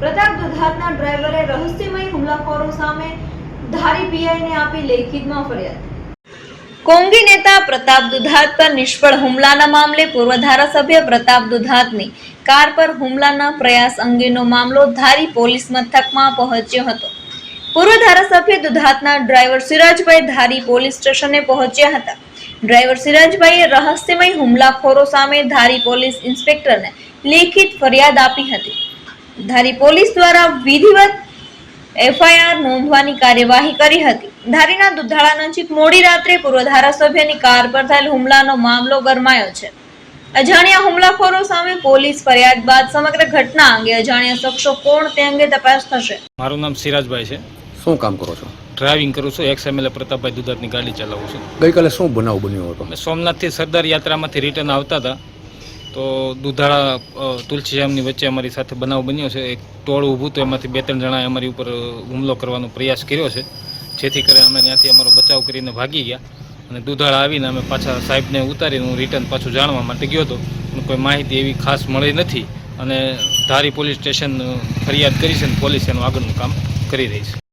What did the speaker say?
પ્રતાપ દુધાતના ડ્રાઈવરે રહસ્યમય હુમલાખોરો સામે ધારી પીઆઈને આપી લેખિતમાં ફરિયાદ. કોંગી નેતા પ્રતાપ દુધાત પર નિષ્ફળ હુમલાના મામલે પૂર્વ ધારાસભ્ય પ્રતાપ દુધાતની કાર પર હુમલાના પ્રયાસ અંગેનો મામલો ધારી પોલીસ મથકમાં પહોંચ્યો હતો. પૂર્વ ધારાસભ્ય દુધાતના ડ્રાઈવર સિરાજભાઈ ધારી પોલીસ સ્ટેશને પહોંચ્યા હતા. ડ્રાઈવર સિરાજભાઈએ રહસ્યમય હુમલાખોરો સામે ધારી પોલીસ ઇન્સ્પેક્ટરને લેખિત ફરિયાદ આપી હતી. ધારી પોલીસ દ્વારા વિધિવત એફઆઈઆર નોંધવાની કાર્યવાહી કરી હતી. ધારીના દુધાળા નજીક મોડી રાત્રે પૂર્વ ધારાસભ્યની કાર પર થયેલ હુમલાનો મામલો ગરમાયો છે. અજાણ્યા હુમલાખોરો સામે પોલીસ ફરિયાદ બાદ સમગ્ર ઘટના અંગે અજાણ્યા શખ્સો કોણ તે અંગે તપાસ થશે. મારું નામ સિરાજભાઈ છે. શું કામ કરો છો? ડ્રાઇવિંગ કરું છું. એક્સ એમએલએ પ્રતાપભાઈ દુધાતની ગાડી ચલાવું છું. ગઈકાલે શું બનાવ બન્યો હતો? સોમનાથથી સરદાર યાત્રામાંથી રિટર્ન આવતા હતા. તો દુધાળા તુલસીજામની વચ્ચે અમારી સાથે બનાવ બન્યો છે. એક ટોળું ઊભું તો એમાંથી બે ત્રણ જણાએ અમારી ઉપર હુમલો કરવાનો પ્રયાસ કર્યો છે. જેથી કરી અમે ત્યાંથી અમારો બચાવ કરીને ભાગી ગયા. અને દુધાળા આવીને અમે પાછા સાહેબને ઉતારીને હું રિટર્ન પાછું જાણવા માટે ગયો હતો. કોઈ માહિતી એવી ખાસ મળી નથી. અને ધારી પોલીસ સ્ટેશન ફરિયાદ કરી છે અને પોલીસ એનું આગળનું કામ કરી રહી છે.